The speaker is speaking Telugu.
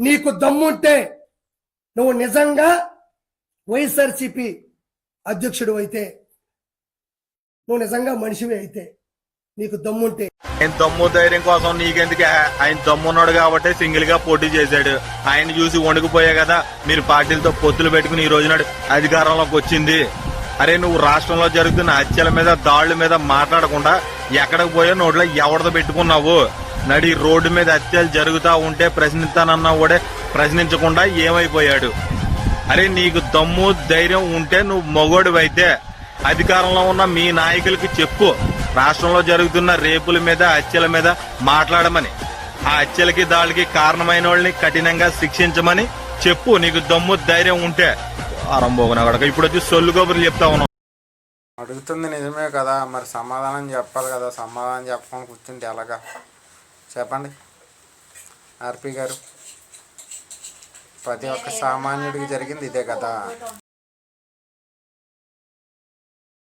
నీకు దమ్ముంటే నువ్వు నిజంగా వైఎస్ఆర్సిపి అధ్యక్షుడు అయితే నువ్వు నిజంగా మనిషివి అయితే నీకు దమ్ముంటే. ఆయన దమ్ము ధైర్యం కోసం నీకెందుకే? ఆయన దమ్మున్నాడు కాబట్టి సింగిల్గా పోటీ చేశాడు. ఆయన చూసి వణుకుపోయా కదా. మీరు పార్టీలతో పొత్తులు పెట్టుకుని ఈ రోజునాడు అధికారంలోకి వచ్చింది. అరే నువ్వు రాష్ట్రంలో జరుగుతున్న హత్యల మీద దాడుల మీద మాట్లాడకుండా ఎక్కడికి పోయా నోట్లో ఎవరితో పెట్టుకున్నావు? నడి రోడ్డు మీద హత్యలు జరుగుతా ఉంటే ప్రశ్నిస్తానన్నా కూడా ప్రశ్నించకుండా ఏమైపోయాడు? అరే నీకు దమ్ము ధైర్యం ఉంటే నువ్వు మొగోడివైతే అధికారంలో ఉన్న మీ నాయకులకి చెప్పు. రాష్ట్రంలో జరుగుతున్న రేపుల మీద హత్యల మీద మాట్లాడమని. ఆ హత్యలకి దాడికి కారణమైన వాళ్ళని కఠినంగా శిక్షించమని చెప్పు. నీకు దమ్ము ధైర్యం ఉంటే. ఆరంభోగన అక్కడ ఇప్పుడు వచ్చి సొల్లు కబుర్లు చెప్తా ఉన్నావు అడుగుతుంది నిజమే కదా మరి సమాధానం చెప్పాలి కదా సమాధానం చెప్పకుండా కూర్చుంటే ఎలాగా? చెప్పండి. ఆర్పి గారు ప్రతి ఒక్క సామాన్యుడికి జరిగింది ఇదే కదా?